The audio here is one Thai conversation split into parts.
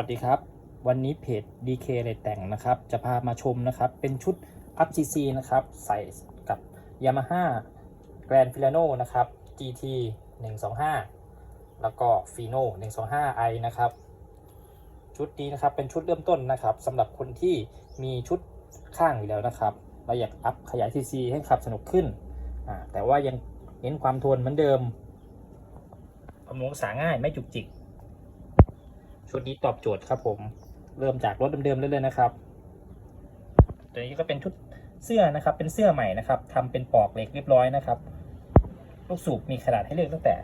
สวัสดีครับ วันนี้เพจ DK เลยแต่งนะครับ จะพามาชมนะครับ เป็นชุด Up GC นะครับ ใส่กับ Yamaha Grand Filano นะครับ GT 125 แล้วก็ Fino 125i นะครับ ชุดนี้นะครับเป็นชุดเริ่มต้นนะครับสำหรับคนที่มีชุดข้างอยู่แล้วนะครับเราอยากอัพขยาย CC ให้ขับสนุกขึ้น แต่ว่ายังเน้นความทนเหมือนเดิมบำรุงรักษาง่ายไม่จุกจิก ชุดนี้ตอบโจทย์ครับผมเริ่มจากรถเดิมๆเลยเลยนะครับ ตัวนี้ก็เป็นชุดเสื้อนะครับ เป็นเสื้อใหม่นะครับทำเป็นปอกเหล็กเรียบร้อยนะครับ ลูกสูบมีขนาดให้เลือกตั้งแต่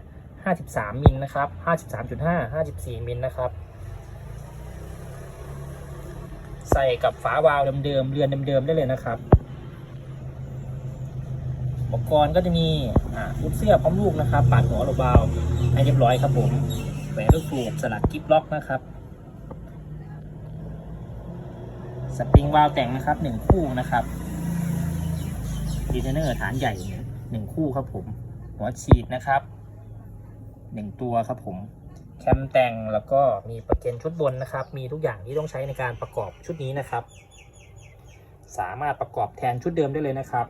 53 มิลนะครับ 53.5 54 มิลนะครับ ใส่กับฝาวาล์วเดิมๆ เรือนเดิมๆ ได้เลยนะครับอุปกรณ์ก็จะมีอ่าชุดเสื้อพร้อมลูกนะครับ ปาดหัวโลบาวให้เรียบร้อยครับผม แหวนลูกสูบสลักกิฟล็อกนะครับ สปริงวาล์วแต่งนะครับหนึ่งคู่นะครับดีเทนเนอร์ฐานใหญ่หนึ่งคู่ครับผม หัวฉีดนะครับหนึ่งตัวครับผมแคมแต่งแล้วก็มีประเก็นชุดบนนะครับ มีทุกอย่างที่ต้องใช้ในการประกอบชุดนี้นะครับ สามารถประกอบแทนชุดเดิมได้เลยนะครับ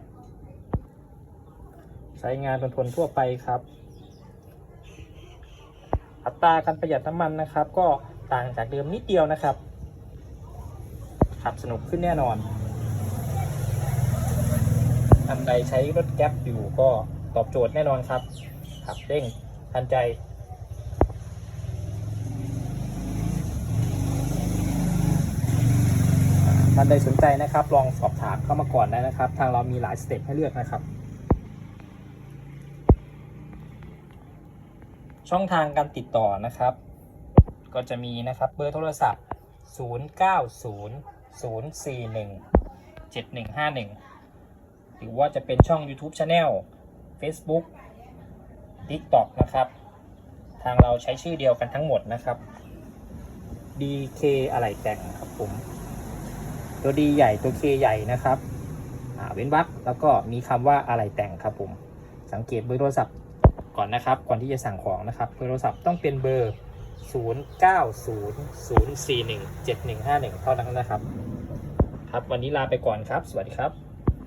ใช้งานทนทนทั่วไปครับ อัตราการประหยัดน้ำมันนะครับ ก็ต่างจากเดิมนิดเดียวนะครับ ขับสนุกขึ้นแน่นอนอันใดใช้รถแก๊ปอยู่ก็ตอบโจทย์แน่นอนครับ ขับเร่งทันใจ ท่านใดสนใจนะครับ ลองสอบถามเข้ามาก่อนได้นะครับ ทางเรามีหลายสเต็ปให้เลือกนะครับ ช่องทางการติดต่อนะครับ ก็จะมีนะครับเบอร์โทรศัพท์ 0900417151 หรือว่าจะเป็นช่อง YouTube Channel Facebook TikTok นะครับ ทางเราใช้ชื่อเดียวกันทั้งหมดนะครับ DK อะไรแต่งครับผม ตัว D ใหญ่ตัว K ใหญ่นะครับเว้นวรรคแล้วก็มีคำว่าอะไรแต่งครับผม สังเกตเบอร์โทรศัพท์ ก่อนนะครับ ก่อนที่จะสั่งของนะครับเบอร์โทรศัพท์ต้องเป็นเบอร์ 0900417151 เท่านั้นนะครับ ครับวันนี้ลาไปก่อนครับ สวัสดีครับ